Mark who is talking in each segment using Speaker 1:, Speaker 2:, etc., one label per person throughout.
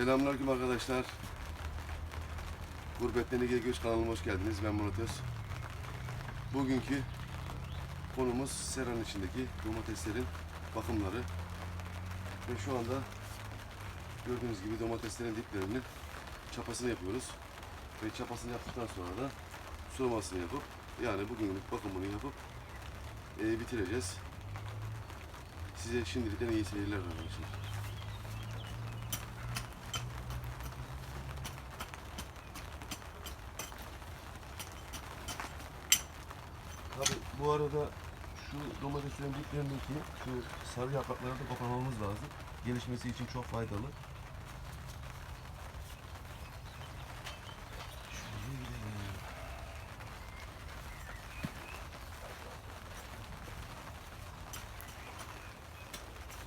Speaker 1: Selamünaleyküm arkadaşlar. Gurbetten Ege Göç kanalıma hoş geldiniz. Ben Murat Öz. Bugünkü konumuz seranın içindeki domateslerin bakımları. Ve şu anda gördüğünüz gibi domateslerin diplerinin çapasını yapıyoruz. Ve çapasını yaptıktan sonra da sulamasını yapıp yani bugünlük bakımını yapıp e, bitireceğiz. Size şimdilikten iyi seyirler arkadaşlar. Tabi bu arada şu domateslerin diplerindeki şu sarı yaprakları da koparmamız lazım. Gelişmesi için çok faydalı.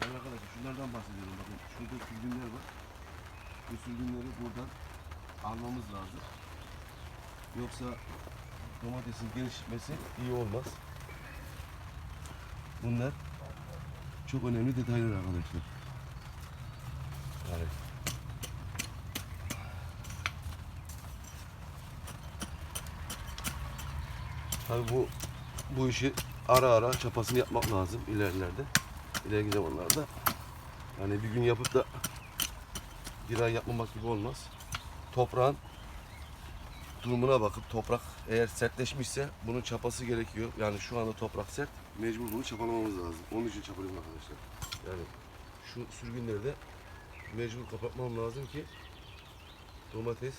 Speaker 1: Evet arkadaşlar şunlardan bahsediyorum bakın. Şurada sürgünler var. Bu sürgünleri buradan almamız lazım. Yoksa domatesin gelişmesi iyi olmaz. Bunlar çok önemli detaylar arkadaşlar. Yani Tabii bu bu işi ara ara çapasını yapmak lazım ilerilerde. İleriki zamanlarda. Yani bir gün yapıp da bir ay yapmamak gibi olmaz. Toprağın durumuna bakıp toprak eğer sertleşmişse bunun çapası gerekiyor. Yani şu anda toprak sert. Mecbur bunu çapalamamız lazım. Onun için çapalıyorum arkadaşlar. Yani şu sürgünleri de mecbur kapatmam lazım ki domates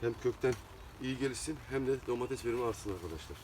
Speaker 1: hem kökten iyi gelişsin hem de domates verimi artsın arkadaşlar.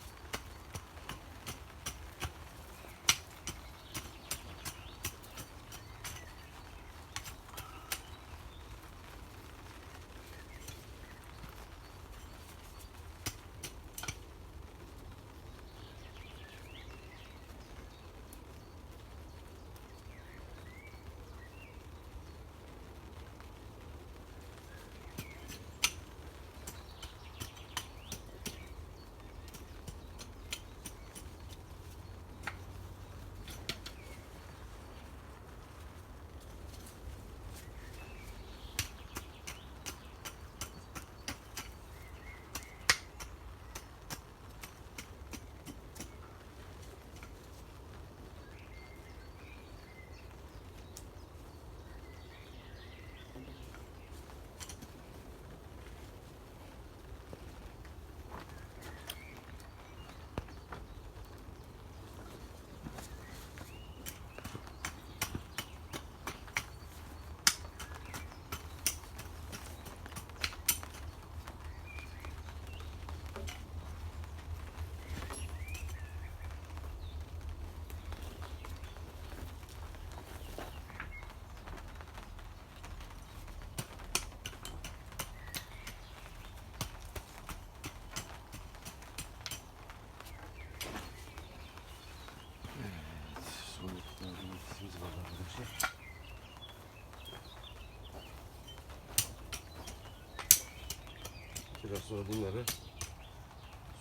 Speaker 1: Biraz sonra bunları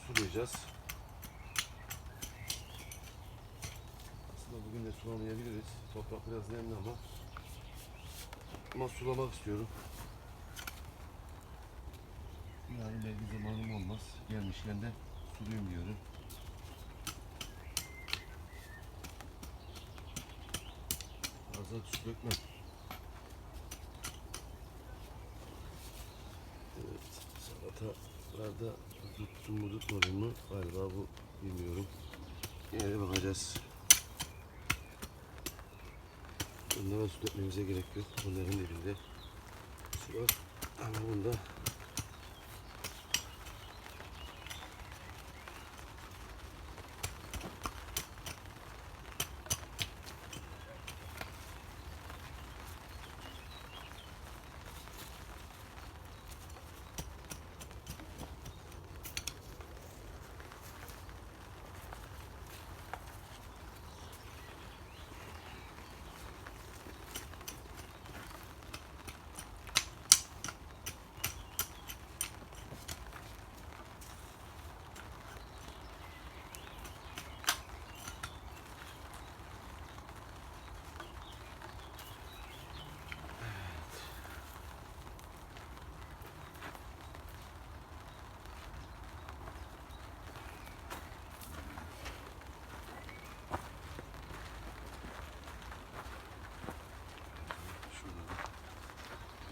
Speaker 1: sulayacağız. Aslında bugün de sulamayabiliriz. Toprak biraz nemli ama ama sulamak istiyorum. Yani belki zamanım olmaz. Gelmişken de sulayayım diyorum. Fazla su dökme. Evet, salatalarda tuttum mu tutmadım mı? Galiba bu bilmiyorum. Yine bakacağız. Bunlara su dökmemize gerek yok. Bunların dibinde su var. Ama bunda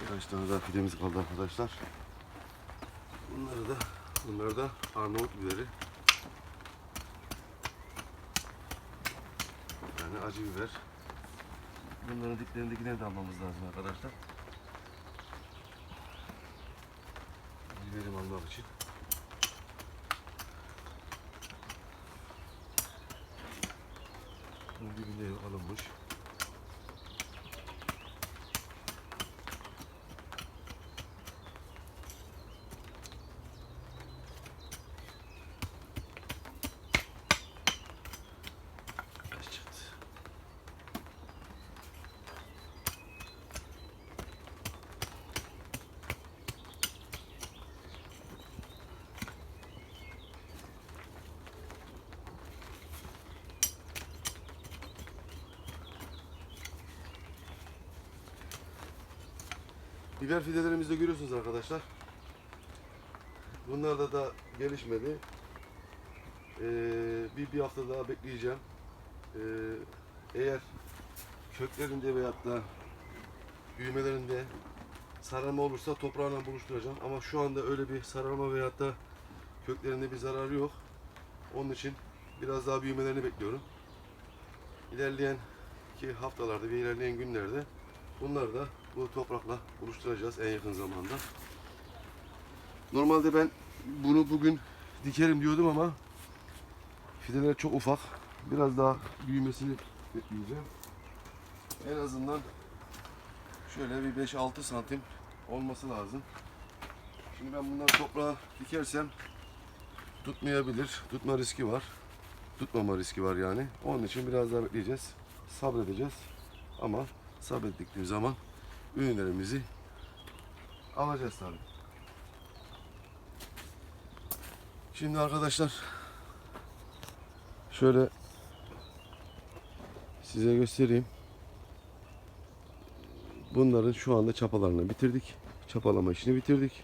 Speaker 1: Birkaç tane daha fidemiz kaldı arkadaşlar. Bunları da bunlar da Arnavut biberi. Yani acı biber. Bunların diplerindekileri de almamız lazım arkadaşlar. Biberim almak için. Bunun dibinde alınmış. Biber fidelerimizi de görüyorsunuz arkadaşlar. Bunlar da gelişmedi. Ee, bir, bir hafta daha bekleyeceğim. Ee, eğer köklerinde veyahut da büyümelerinde sararma olursa toprağına buluşturacağım. Ama şu anda öyle bir sararma veyahut da köklerinde bir zararı yok. Onun için biraz daha büyümelerini bekliyorum. İlerleyen ki haftalarda ve ilerleyen günlerde bunları da bu toprakla buluşturacağız en yakın zamanda. Normalde ben bunu bugün dikerim diyordum ama fideler çok ufak. Biraz daha büyümesini bekleyeceğim. En azından şöyle bir 5-6 santim olması lazım. Şimdi ben bunları toprağa dikersem tutmayabilir. Tutma riski var. Tutmama riski var yani. Onun için biraz daha bekleyeceğiz. Sabredeceğiz. Ama sabrettikleri zaman ürünlerimizi alacağız tabii. Şimdi arkadaşlar şöyle size göstereyim. Bunların şu anda çapalarını bitirdik. Çapalama işini bitirdik.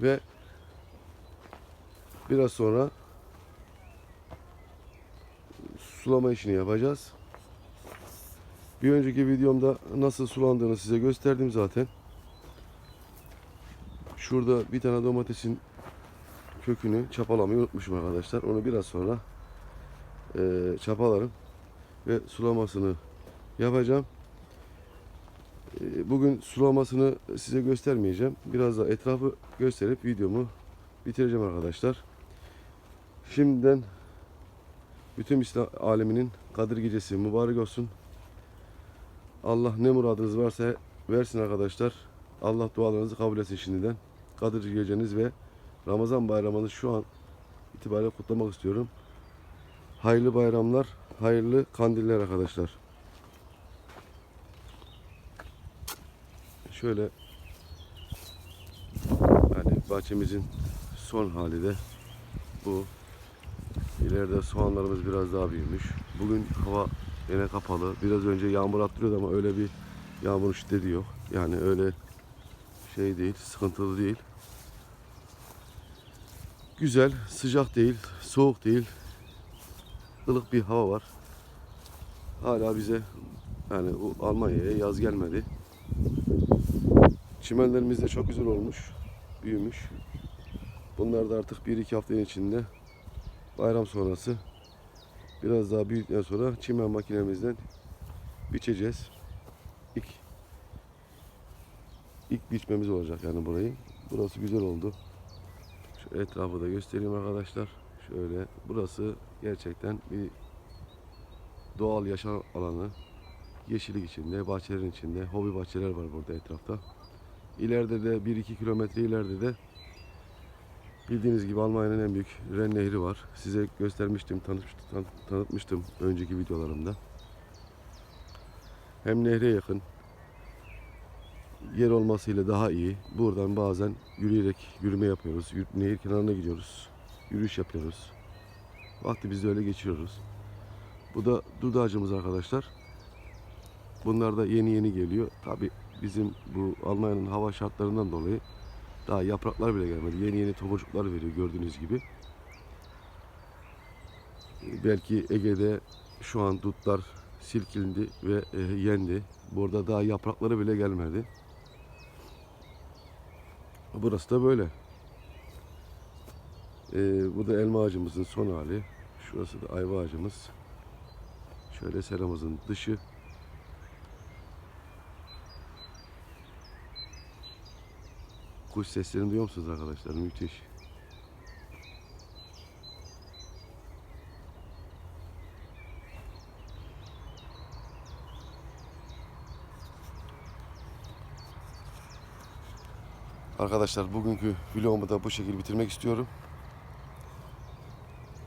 Speaker 1: Ve biraz sonra sulama işini yapacağız. Bir önceki videomda nasıl sulandığını size gösterdim zaten. Şurada bir tane domatesin kökünü çapalamayı unutmuşum arkadaşlar. Onu biraz sonra eee çapalarım ve sulamasını yapacağım. Eee, Bugün sulamasını size göstermeyeceğim. Biraz da etrafı gösterip videomu bitireceğim arkadaşlar. Şimdiden bütün İslam aleminin Kadir Gecesi mübarek olsun. Allah ne muradınız varsa versin arkadaşlar. Allah dualarınızı kabul etsin şimdiden. Kadir Geceniz ve Ramazan bayramınızı şu an itibariyle kutlamak istiyorum. Hayırlı bayramlar, hayırlı kandiller arkadaşlar. Şöyle yani bahçemizin son hali de bu. İleride soğanlarımız biraz daha büyümüş. Bugün hava yine kapalı. Biraz önce yağmur attırıyordu ama öyle bir yağmur şiddeti yok. Yani öyle şey değil, sıkıntılı değil. Güzel, sıcak değil, soğuk değil. ılık bir hava var. Hala bize yani Almanya'ya yaz gelmedi. Çimenlerimiz de çok güzel olmuş, büyümüş. Bunlar da artık 1-2 haftanın içinde bayram sonrası biraz daha büyüdükten sonra çimen makinemizden biçeceğiz. İlk ilk biçmemiz olacak yani burayı. Burası güzel oldu. Şu etrafı da göstereyim arkadaşlar. Şöyle burası gerçekten bir doğal yaşam alanı. Yeşillik içinde, bahçelerin içinde, hobi bahçeler var burada etrafta. İleride de 1-2 kilometre ileride de Bildiğiniz gibi Almanya'nın en büyük Ren Nehri var. Size göstermiştim, tanıtmıştım, tan- tanıtmıştım önceki videolarımda. Hem nehre yakın, yer olmasıyla daha iyi. Buradan bazen yürüyerek yürüme yapıyoruz. Nehir kenarına gidiyoruz. Yürüyüş yapıyoruz. Vakti biz de öyle geçiriyoruz. Bu da ağacımız arkadaşlar. Bunlar da yeni yeni geliyor. Tabi bizim bu Almanya'nın hava şartlarından dolayı daha yapraklar bile gelmedi. Yeni yeni tomurcuklar veriyor gördüğünüz gibi. Belki Ege'de şu an dutlar silkildi ve e, yendi. Burada daha yaprakları bile gelmedi. Burası da böyle. E, bu da elma ağacımızın son hali. Şurası da ayva ağacımız. Şöyle seramızın dışı. Kuş seslerini duyuyor musunuz arkadaşlar? Müthiş. Arkadaşlar bugünkü vlogumu da bu şekilde bitirmek istiyorum.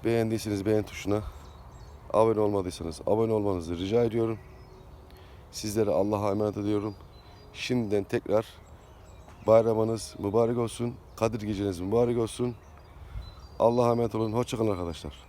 Speaker 1: Beğendiyseniz beğen tuşuna, abone olmadıysanız abone olmanızı rica ediyorum. Sizlere Allah'a emanet ediyorum. Şimdiden tekrar bayramınız mübarek olsun. Kadir geceniz mübarek olsun. Allah'a emanet olun. Hoşçakalın arkadaşlar.